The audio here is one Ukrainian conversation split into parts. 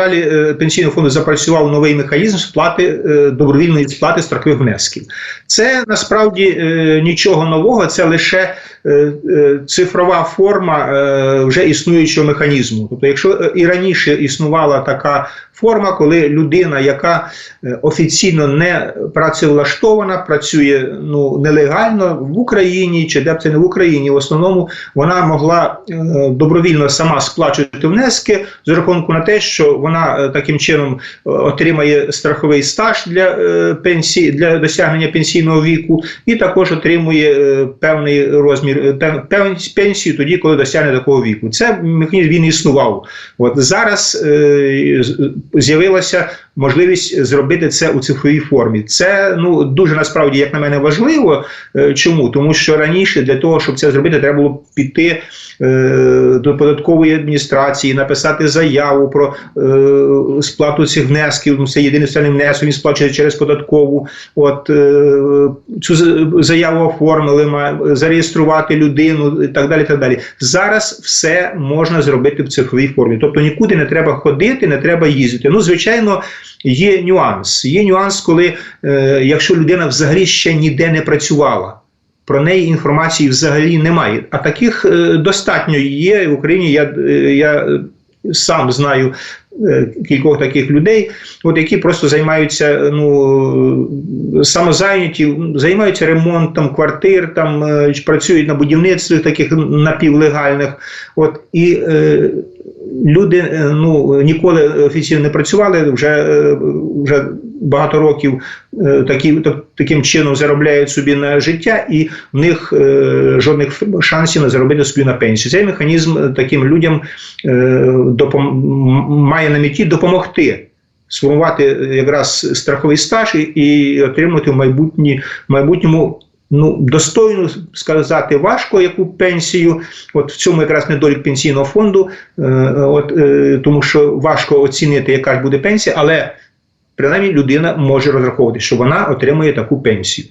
порталі е, пенсійного фонду запрацював новий механізм сплати е, добровільної сплати страхових внесків. Це насправді е, нічого нового, це лише цифрова форма вже існуючого механізму. Тобто, якщо і раніше існувала така форма, коли людина, яка е, офіційно не працевлаштована, працює ну нелегально в Україні чи де б це не в Україні, в основному вона могла е, добровільно сама сплачувати внески з рахунку на те, що вона е, таким чином отримає страховий стаж для пенсії для досягнення пенсійного віку, і також отримує певний розмір пенсію тоді, коли досягне такого віку. Це механізм він існував. От зараз з'явилася можливість зробити це у цифровій формі. Це ну дуже насправді, як на мене, важливо. Е, Чому? Тому що раніше для того, щоб це зробити, треба було піти е, до податкової адміністрації, написати заяву про е, сплату цих внесків. Ну, Це єдиний соціальний внесок, він сплачує через податкову. От е, цю заяву оформили, зареєструвати людину і так далі. Так далі. Зараз все можна зробити в цифровій формі. Тобто нікуди не треба ходити, не треба їздити. Ну, звичайно, є нюанс. Є нюанс, коли е, якщо людина взагалі ще ніде не працювала. Про неї інформації взагалі немає. А таких е, достатньо є в Україні. Я, е, я сам знаю е, кількох таких людей, от які просто займаються ну, самозайняті, займаються ремонтом квартир, там е, працюють на будівництві таких напівлегальних. От і е, люди е, ну, ніколи офіційно не працювали, вже, е, вже багато років е, такі, так- таким чином заробляють собі на життя, і в них жодних шансів не заробити собі на пенсію. Цей механізм таким людям допом- має на меті допомогти. Сформувати якраз страховий стаж і, і отримати в майбутні, в майбутньому ну, достойну сказати важко яку пенсію. От в цьому якраз недолік пенсійного фонду, е, от, е, тому що важко оцінити, яка ж буде пенсія, але принаймні людина може розраховувати, що вона отримує таку пенсію.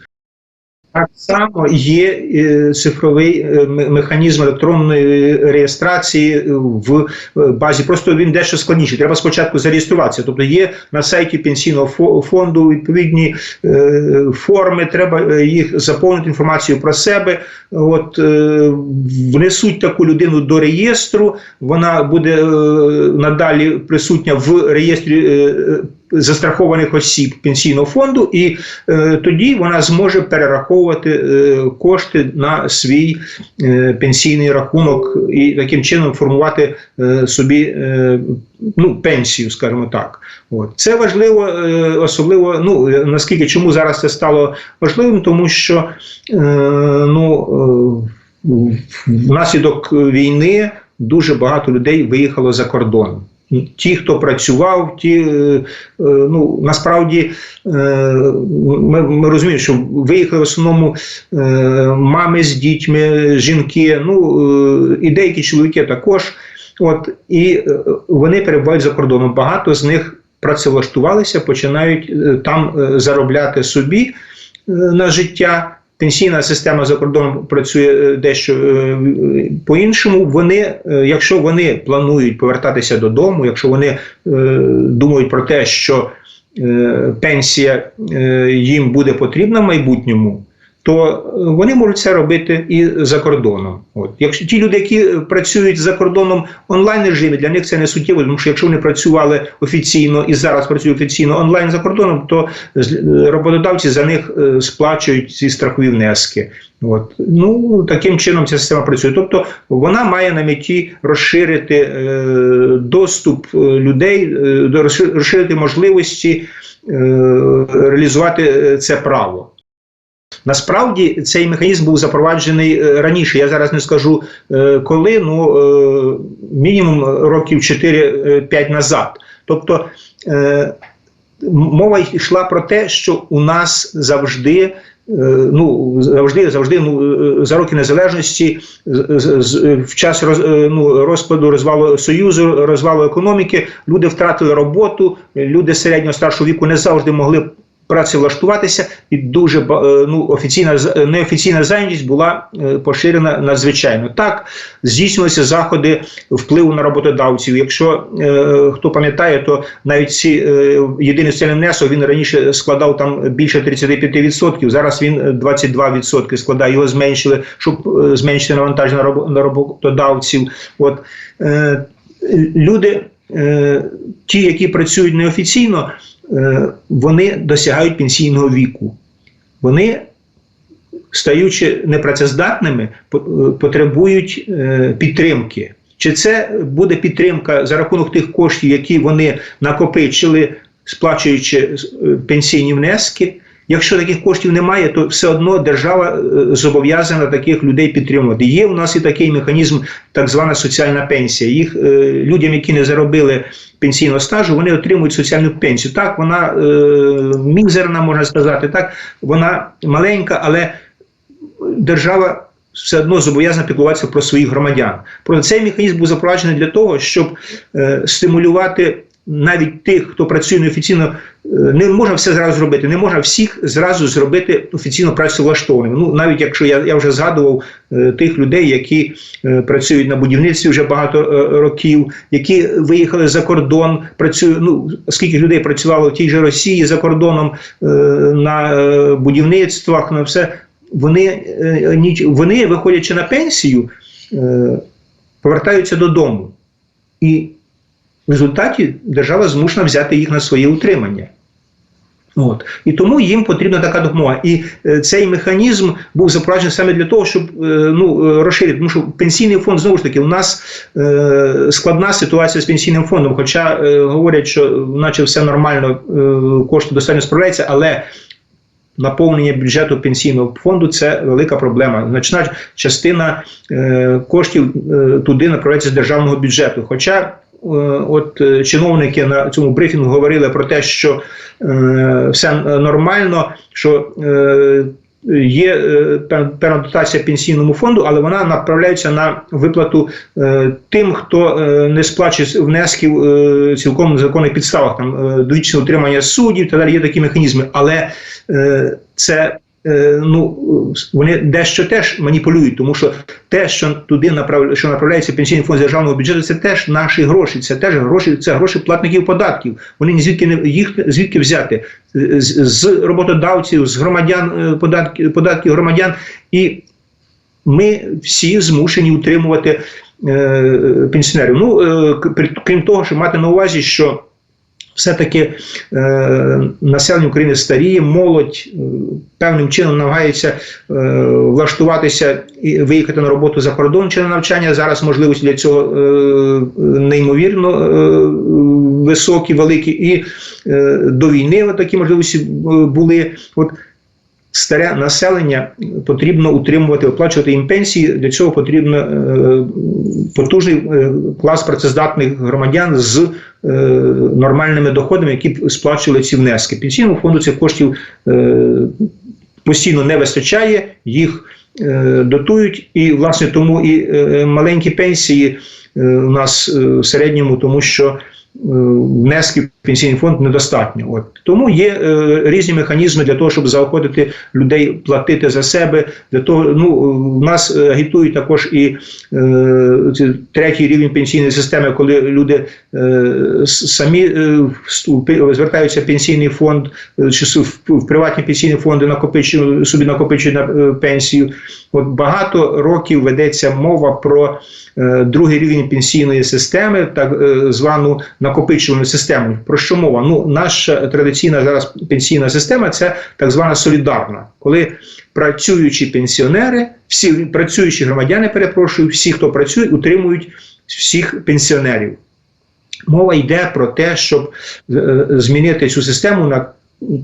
Так само є е, цифровий е, механізм електронної реєстрації в е, базі. Просто він дещо складніший. Треба спочатку зареєструватися. Тобто є на сайті пенсійного фо- фонду відповідні форми. Треба їх заповнити інформацію про себе. От внесуть таку людину до реєстру. Вона буде надалі присутня в реєстрі. Застрахованих осіб пенсійного фонду, і е, тоді вона зможе перераховувати е, кошти на свій е, пенсійний рахунок і таким чином формувати собі ну, пенсію, скажімо так. От. Це важливо, особливо, ну наскільки чому зараз це стало важливим, тому що ну, внаслідок війни дуже багато людей виїхало за кордон. Ті, хто працював, ті е, е, ну насправді е, ми, ми розуміємо, що виїхали в основному мами з дітьми, жінки, ну і деякі чоловіки також. От і вони перебувають за кордоном. Багато з них працевлаштувалися, починають там заробляти собі на життя. Пенсійна система за кордоном працює е, дещо е, по-іншому. Вони, е, якщо вони планують повертатися додому, якщо вони думають про те, що пенсія їм буде потрібна в майбутньому, то е, вони можуть це робити і за кордоном. От якщо ті люди, які е, працюють за кордоном онлайн режимі, для них це не суттєво, тому що якщо вони працювали офіційно і зараз працюють офіційно онлайн за кордоном, то е, роботодавці за них е, сплачують ці страхові внески. От ну таким чином ця система працює. Тобто вона має на меті розширити е, доступ е, людей, е, розширити можливості е, реалізувати е, це право. Насправді цей механізм був запроваджений е, раніше. Я зараз не скажу е, коли, ну е, мінімум років 4-5 назад. Тобто мова йшла про те, що у нас завжди. Ну, завжди, завжди, ну за роки незалежності, з- з- в час роз, ну, розпаду розвалу союзу, розвалу економіки, люди втратили роботу, люди середнього старшого віку не завжди могли працевлаштуватися, і дуже е, ну, офіційна е, неофіційна зайнятість була е, поширена надзвичайно. Так здійснювалися заходи впливу на роботодавців. Якщо е, хто пам'ятає, то навіть ці е, єдиний соціальний внесок він раніше складав там більше 35%, Зараз він е, 22% складає. Його зменшили, щоб е, зменшити навантаження на робо- на роботодавців. От е, люди, ті, які працюють неофіційно, вони досягають пенсійного віку. Вони, стаючи непрацездатними, е, потребують е, підтримки. Чи це буде підтримка за рахунок тих коштів, які вони накопичили, сплачуючи е, пенсійні внески? Якщо таких коштів немає, то все одно держава е, зобов'язана таких людей підтримувати. Є у нас і такий механізм, так звана соціальна пенсія. Їх е, людям, які не заробили пенсійного стажу, вони отримують соціальну пенсію. Так, вона е, мізерна, можна сказати, так вона маленька, але держава. Все одно зобов'язана піклуватися про своїх громадян. Проте цей механізм був запроваджений для того, щоб е, стимулювати навіть тих, хто працює неофіційно, е, не можна все зразу зробити, не можна всіх зразу зробити офіційно працевлаштованими. Ну навіть якщо я, я вже згадував е, тих людей, які е, працюють на будівництві вже багато років, які виїхали за кордон, працюють. Ну скільки людей працювало в тій же Росії за кордоном на будівництвах, на все. Вони, вони, виходячи на пенсію, повертаються додому. І в результаті держава змушена взяти їх на своє утримання. От. І тому їм потрібна така допомога. І е, цей механізм був запроваджений саме для того, щоб е, ну, е, розширити. Тому що пенсійний фонд, знову ж таки, у нас е, складна ситуація з пенсійним фондом. Хоча е, говорять, що наче все нормально, е, кошти достатньо справляються, але наповнення бюджету пенсійного фонду це велика проблема. Значна частина е, коштів е, туди направляється з державного бюджету. Хоча от е, чиновники на цьому брифінгу говорили про те, що е, все нормально, що е, Є е, певна дотація пенсійному фонду, але вона направляється на виплату е, тим, хто е, не сплачує внесків е, цілком законних підставах, там е, довічне утримання суддів та далі є такі механізми. Але е, це е, ну, вони дещо теж маніпулюють, тому що те, що туди направ... що направляється пенсійний фонд з державного бюджету, це теж наші гроші, це теж гроші, це гроші платників податків. Вони звідки не їх звідки взяти з, з роботодавців, з громадян е, податки, податків громадян, і ми всі змушені утримувати е, пенсіонерів. Ну е, крім того, що мати на увазі, що все-таки е, населення України старіє, молодь е, певним чином намагається е, влаштуватися і виїхати на роботу за кордон чи на навчання. Зараз можливості для цього неймовірно високі, великі, і до війни такі можливості були. От старе населення потрібно утримувати, оплачувати їм пенсії. Для цього потрібно е, потужний е, клас працездатних громадян з е, нормальними доходами, які б сплачували ці внески. Пенсійному фонду цих коштів е, постійно не вистачає, їх дотують, і власне тому і маленькі пенсії у нас в середньому, тому що е, внесків в пенсійний фонд недостатньо. От тому є е, різні механізми для того, щоб заохотити людей платити за себе. Для того ну в нас агітують також і е, третій рівень пенсійної системи, коли люди е, самі е, звертаються в пенсійний фонд е, чи в, в приватні пенсійні фонди, накопичують собі накопичують на е, пенсію. От багато років ведеться мова про е, другий рівень пенсійної системи, так е, звану накопичувальну систему. Про що мова? Ну, наша традиційна зараз пенсійна система це так звана солідарна, коли працюючі пенсіонери, всі працюючі громадяни, перепрошую, всі, хто працює, утримують всіх пенсіонерів. Мова йде про те, щоб е, змінити цю систему на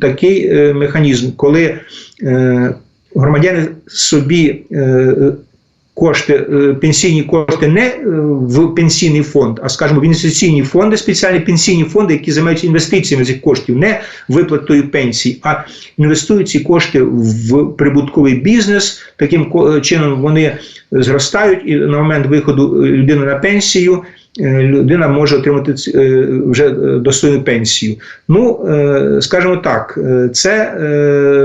такий е, механізм, коли е, громадяни собі е, кошти, е, пенсійні кошти не е, в пенсійний фонд, а скажімо, в інвестиційні фонди, спеціальні пенсійні фонди, які займаються інвестиціями цих коштів, не виплатою пенсій, а інвестують ці кошти в прибутковий бізнес. Таким ко- чином вони зростають і на момент виходу е, людини на пенсію. Е, людина може отримати е, вже е, достойну пенсію. Ну, скажімо так, це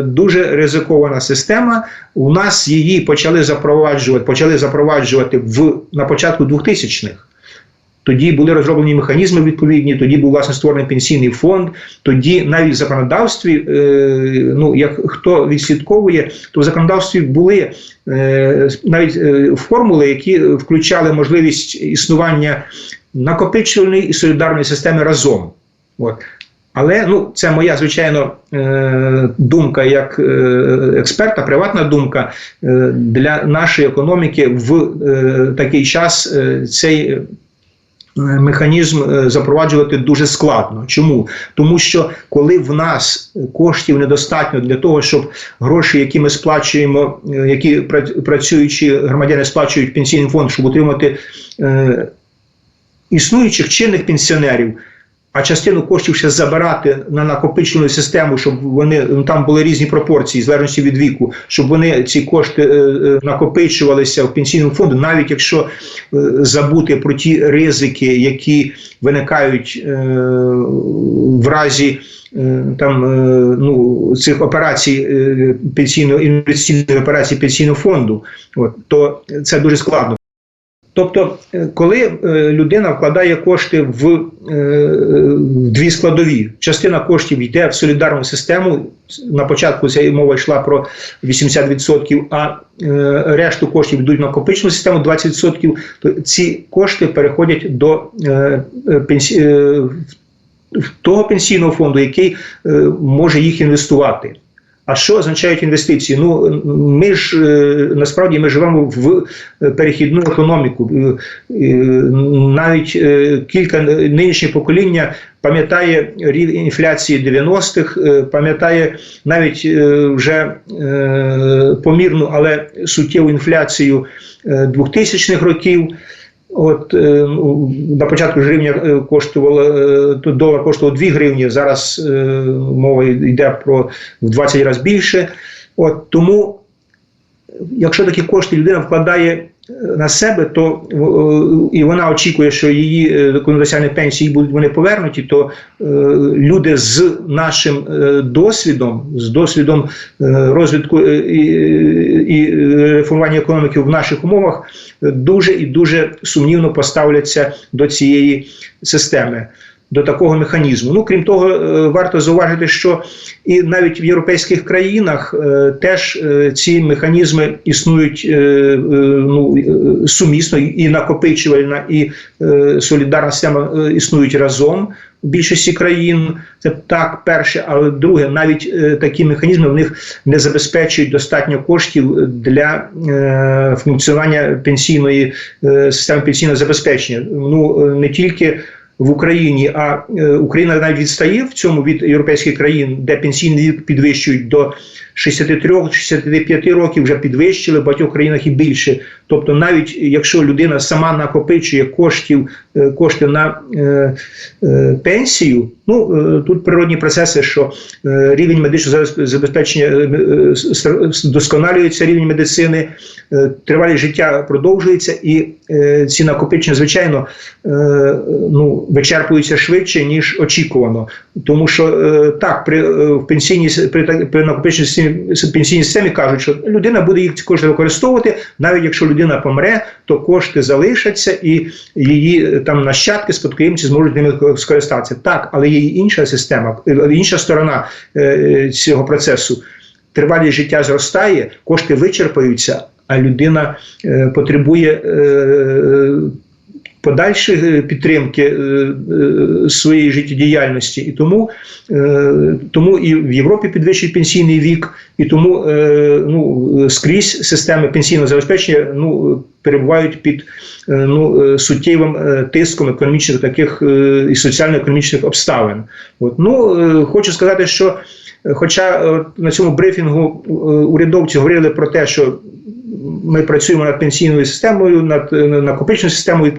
дуже ризикована система. У нас її почали запроваджувати, почали запроваджувати в на початку 2000-х. Тоді були розроблені механізми відповідні, тоді був власне створений пенсійний фонд. Тоді навіть в законодавстві, е, ну як хто відслідковує, то в законодавстві були е, навіть е, формули, які включали можливість існування накопичувальної і солідарної системи разом. От. Але ну, це моя звичайно думка як експерта, приватна думка для нашої економіки в такий час цей механізм е, запроваджувати дуже складно. Чому? Тому що коли в нас коштів недостатньо для того, щоб гроші, які ми сплачуємо, е, які пра- працюючі громадяни сплачують пенсійний фонд, щоб утримати е, існуючих чинних пенсіонерів. А частину коштів ще забирати на накопичену систему, щоб вони ну, там були різні пропорції, залежності від віку, щоб вони ці кошти е, е, накопичувалися в пенсійному фонду, навіть якщо е, забути про ті ризики, які виникають е, в разі е, там е, ну, цих операцій пенсійного інвестиційної операції пенсійного фонду, от, то це дуже складно. Тобто, е, коли е, людина вкладає кошти в, е, в дві складові, частина коштів йде в солідарну систему. На початку ця мова йшла про 80%, а решту коштів йдуть в накопичну систему 20%, то ці кошти переходять до пенсі... того пенсійного фонду, який може їх інвестувати. А що означають інвестиції? Ну ми ж е, насправді ми живемо в е, перехідну економіку. Е, Навіть кілька нинішнє покоління пам'ятає рівень інфляції 90-х, е, пам'ятає навіть вже помірну, але суттєву інфляцію е, 2000-х років. От е, на початку гривня коштувала коштувало е, долар коштував 2 гривні. Зараз е, мова йде про в 20 разів більше. От тому, якщо такі кошти людина вкладає е, на себе, то е, і вона очікує, що її е, пенсії будуть вони повернуті, то е, люди з нашим е, досвідом, з досвідом е, розвитку е, і, реформування економіки в наших умовах е, дуже і дуже сумнівно поставляться до цієї системи. До такого механізму. Ну крім того, е, варто зауважити, що і навіть в європейських країнах е, теж е, ці механізми існують ну, сумісно, і накопичувальна, і солідарна система існують разом в більшості країн. Це так, перше, але друге, навіть такі механізми в них не забезпечують достатньо коштів для функціонування пенсійної системи пенсійного забезпечення. Ну не тільки в Україні, а е, Україна навіть відстає в цьому від європейських країн, де пенсійний вік підвищують до 63-65 років, вже підвищили в багатьох країнах і більше. Тобто, навіть якщо людина сама накопичує коштів, е, кошти на е, е, пенсію, ну е, тут природні процеси, що е, рівень медичного забез- забезпечення е, е, рівень медицини, е, тривалість життя продовжується, і е, ці накопичення, звичайно, е, ну, вичерпуються швидше, ніж очікувано. Тому що е, так, при, е, в пенсійній, при, при накопиченій пенсійній системі кажуть, що людина буде їх ці кошти використовувати, навіть якщо людина помре, то кошти залишаться і її е, там нащадки, спадкоємці зможуть ними скористатися. Так, але є і інша система, інша сторона цього процесу. Тривалість життя зростає, кошти вичерпаються, а людина потребує подальшої підтримки е, е, своєї життєдіяльності. І тому, е, тому і в Європі підвищують пенсійний вік, і тому е, ну, скрізь системи пенсійного забезпечення ну, перебувають під е, ну, е, суттєвим е, тиском економічних таких е, і соціально-економічних обставин. От. Ну, е, хочу сказати, що е, Хоча е, на цьому брифінгу е, урядовці говорили про те, що ми працюємо над пенсійною системою, над накопичною системою.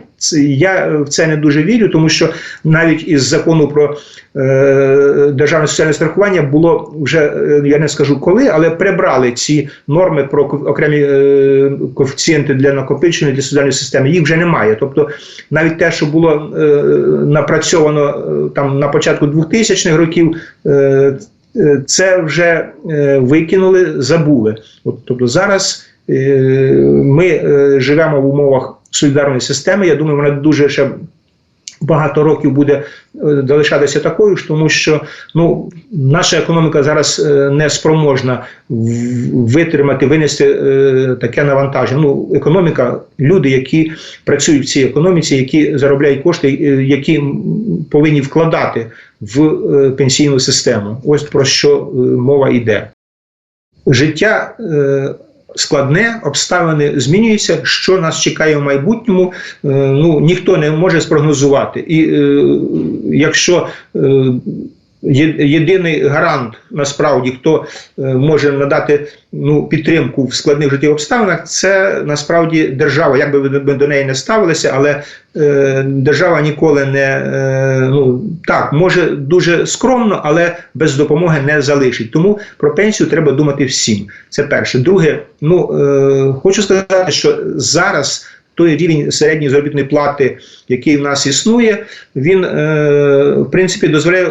Я в це не дуже вірю, тому що навіть із закону про е, державне соціальне страхування було вже е, я не скажу коли, але прибрали ці норми про окремі е, коефіцієнти для накопичення для соціальної системи. Їх вже немає. Тобто, навіть те, що було е, напрацьовано е, там на початку 2000-х років. Е, е, це вже е, викинули, забули. От, тобто зараз ми е, живемо в умовах солідарної системи. Я думаю, вона дуже ще багато років буде е, залишатися такою ж, тому що ну, наша економіка зараз е, не спроможна витримати, винести е, таке навантаження. Ну, економіка, люди, які працюють в цій економіці, які заробляють кошти, е, які повинні вкладати в е, пенсійну систему. Ось про що е, мова йде. Життя е, складне, обставини змінюються. Що нас чекає в майбутньому, е, ну ніхто не може спрогнозувати. І е, якщо е, єдиний гарант насправді, хто е, може надати ну, підтримку в складних життєвих обставинах, це насправді держава. Як би ви до- неї не ставилися, але е, держава ніколи не е, ну так може дуже скромно, але без допомоги не залишить. Тому про пенсію треба думати всім. Це перше. Друге, ну е, хочу сказати, що зараз. Той рівень середньої заробітної плати, який в нас існує, він е, в принципі дозволяє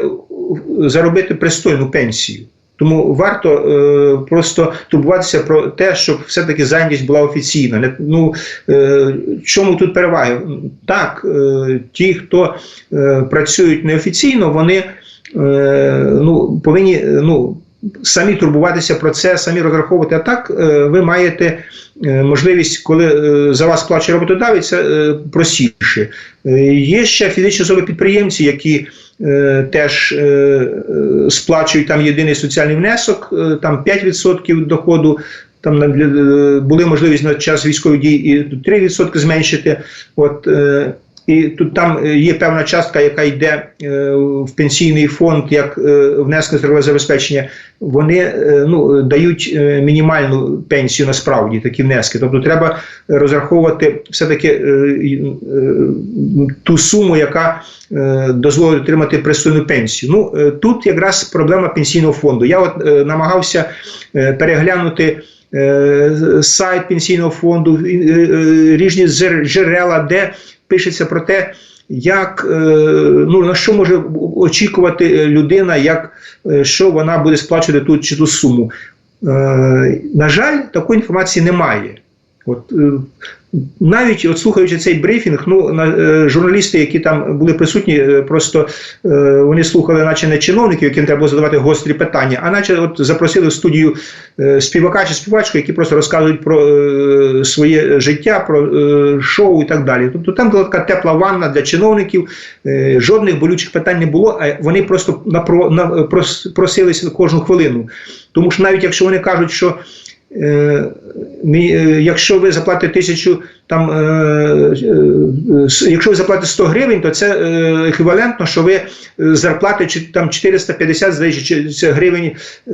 заробити пристойну пенсію. Тому варто е, просто турбуватися про те, щоб все-таки зайнятість була офіційна. Ну, е, чому тут переваги? Так, е, ті, хто е, працюють неофіційно, вони е, ну, повинні е, ну, самі турбуватися про це, самі розраховувати. А так е, ви маєте е, можливість, коли е, за вас сплачує роботодавець, простіше. Є ще фізичні особи підприємці, які теж сплачують там єдиний соціальний внесок, там 5% доходу. Там були можливість на час військових дій і 3% зменшити. От, і тут там е, є певна частка, яка йде е, в пенсійний фонд як е, внесок на здорове забезпечення. Вони ну, дають мінімальну пенсію насправді такі внески. Тобто треба розраховувати все-таки ту суму, яка дозволить отримати пристойну пенсію. Ну тут якраз проблема пенсійного фонду. Я от намагався переглянути. Сайт пенсійного фонду, різні джерела, де пишеться про те, як е, ну на що може очікувати людина, як е, що вона буде сплачувати ту чи ту суму. Е, На жаль, такої інформації немає. От е, навіть от слухаючи цей брифінг, ну е, журналісти, які там були присутні, е, просто вони слухали, наче не чиновників, яким треба було задавати гострі питання, а наче от запросили в студію співака чи співачку, які просто розказують про своє життя, про шоу і так далі. Тобто там була така тепла ванна для чиновників, жодних болючих питань не було, а вони просто напро, на, прос- просилися кожну хвилину. Тому що навіть якщо вони кажуть, що якщо ви заплатите тисячу, там, е, е, якщо ви заплатите 100 гривень, то це е, еквівалентно, що ви е, зарплати там 450 здається, гривень е,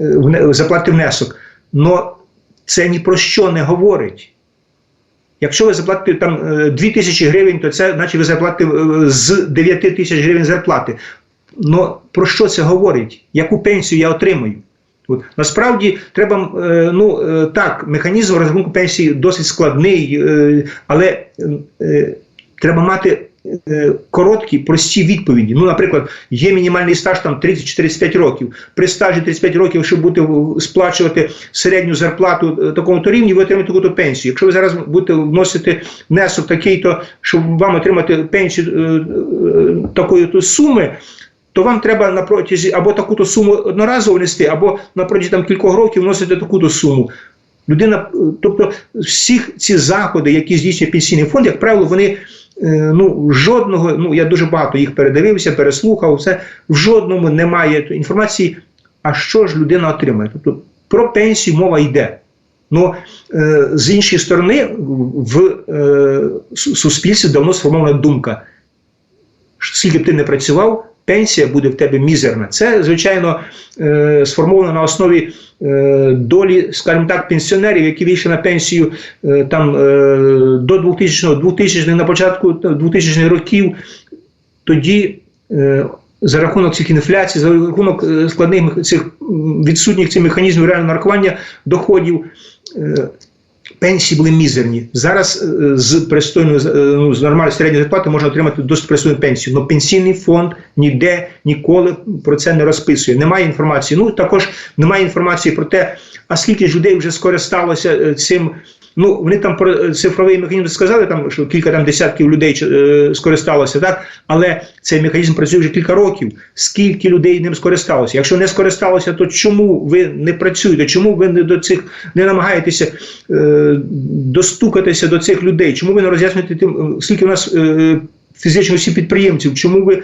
е, заплатите внесок. Но це ні про що не говорить. Якщо ви заплатите там е, 2 тисячі гривень, то це наче ви заплатите е, з 9 тисяч гривень зарплати. Но про що це говорить? Яку пенсію я отримую? От насправді треба е, ну е, так, механізм розрахунку пенсії досить складний, е, але треба мати. Короткі, прості відповіді. Ну, наприклад, є мінімальний стаж там 30-45 років. При стажі 35 років, щоб бути сплачувати середню зарплату е, такому-то рівні, ви отримаєте таку-то пенсію. Якщо ви зараз будете вносити внесок такий-то, щоб вам отримати пенсію такої то суми, то вам треба на протязі або таку-то суму одноразово внести, або на протязі там кількох років вносити таку-то суму. Людина, е, тобто всіх ці заходи, які здійснює пенсійний фонд, як правило, вони е, ну жодного, ну я дуже багато їх передивився, переслухав, все в жодному немає інформації, а що ж людина отримає. Тобто про пенсію мова йде. Ну з іншої сторони, в суспільстві давно сформована думка. Скільки б ти не працював, пенсія буде в тебе мізерна. Це, звичайно, е, сформовано на основі е, долі, скажімо так, пенсіонерів, які вийшли на пенсію е, там до 2000 2000 на початку 2000 років, тоді. За рахунок цих інфляцій, за рахунок складних цих відсутніх цих механізмів реального нарахування доходів, пенсії були мізерні. Зараз е, з пристойною е, ну, з нормальною середньої зарплатою можна отримати досить пристойну пенсію. Але пенсійний фонд ніде ніколи про це не розписує. Немає інформації. Ну також немає інформації про те, а скільки ж людей вже скористалося е, цим. Ну, вони там про е, цифровий механізм сказали, там, що кілька там десятків людей е, скористалося, так? але цей механізм працює вже кілька років. Скільки людей ним скористалося? Якщо не скористалося, то чому ви не працюєте? Чому ви не до цих не намагаєтеся е, достукатися до цих людей? Чому ви не роз'яснюєте тим, е, скільки у нас е, фізично осіб підприємців? Чому ви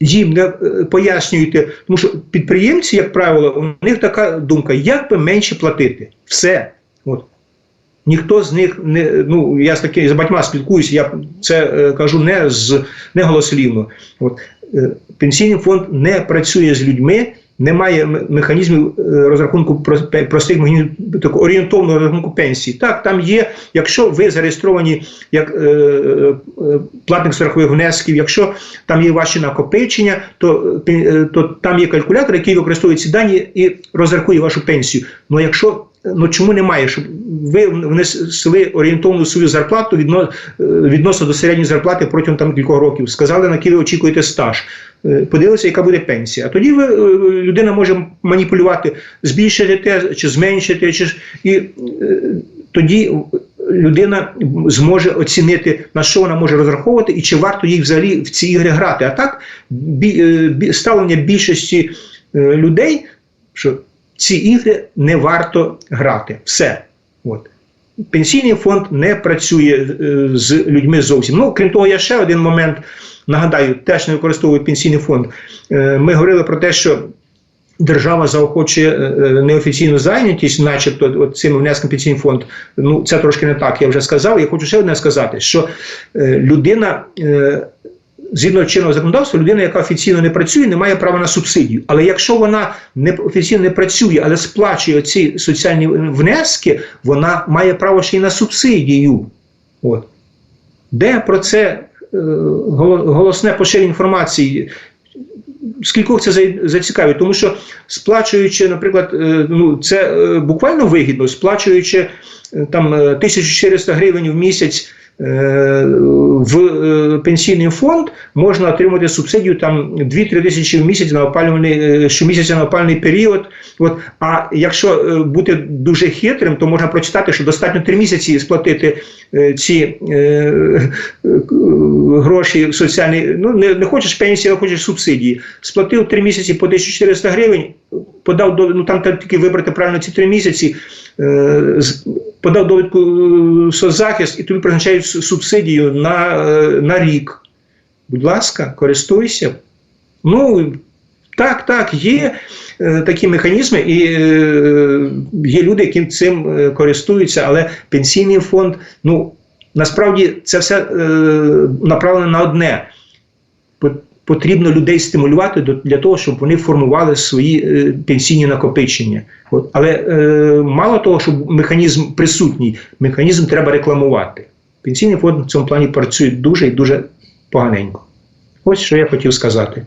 їм не е, пояснюєте? Тому що підприємці, як правило, у них така думка: як би менше платити? Все. От. Ніхто з них не ну я з таки з батьма спілкуюся. Я це е, кажу не з не голослівно. От е, пенсійний фонд не працює з людьми, немає механізмів е, розрахунку про- простих такого орієнтовного розрахунку пенсії. Так, там є, якщо ви зареєстровані як е, е, платник страхових внесків, якщо там є ваші накопичення, то, е, то там є калькулятор, який використовує ці дані і розрахує вашу пенсію. Ну якщо Ну чому немає? Щоб ви внесли орієнтовну свою зарплату відно, е, відносно до середньої зарплати протягом там кількох років. Сказали, на який ви очікуєте стаж. Е, Подивилися, яка буде пенсія. А тоді ви, е, людина може маніпулювати, збільшити те чи зменшити, чи і тоді людина зможе оцінити, на що вона може розраховувати, і чи варто їй взагалі в ці ігри грати. А так ставлення більшості людей, що ці ігри не варто грати. Все. От. Пенсійний фонд не працює е, з людьми зовсім. Ну, крім того, я ще один момент нагадаю, теж не використовує пенсійний фонд. Е, ми говорили про те, що. Держава заохочує е, неофіційну зайнятість, начебто цим внеском пенсійний фонд. Ну це трошки не так. Я вже сказав. Я хочу ще одне сказати, що е, людина е, згідно чинного законодавства, людина, яка офіційно не працює, не має права на субсидію. Але якщо вона не офіційно не працює, але сплачує ці соціальні внески, вона має право ще й на субсидію. От. Де про це е, голосне поширення інформації? Скількох це зацікавить? Тому що сплачуючи, наприклад, е, ну це е, буквально вигідно, сплачуючи е, там е, 1400 гривень в місяць в е, пенсійний фонд, можна отримати субсидію там 2-3 тисячі в місяць на опалювальний е, щомісяця на опалювальний період. От а якщо е, бути дуже хитрим, то можна прочитати, що достатньо 3 місяці сплатити е, ці е, е, гроші соціальні. Ну не, не хочеш пенсії, а хочеш субсидії. Сплатив 3 місяці по 1400 гривень, подав до ну там тільки вибрати правильно ці 3 місяці. Е, подав довідку е, соцзахист і тобі призначають субсидію на, е, на рік. Будь ласка, користуйся. Ну, так, так, є е, такі механізми, і е, є люди, які цим е, користуються, але пенсійний фонд, ну, насправді це все е, направлено на одне. Пот- Потрібно людей стимулювати для того, щоб вони формували свої е, пенсійні накопичення. От. Але е, мало того, щоб механізм присутній, механізм треба рекламувати. Пенсійний фонд в цьому плані працює дуже і дуже поганенько. Ось що я хотів сказати.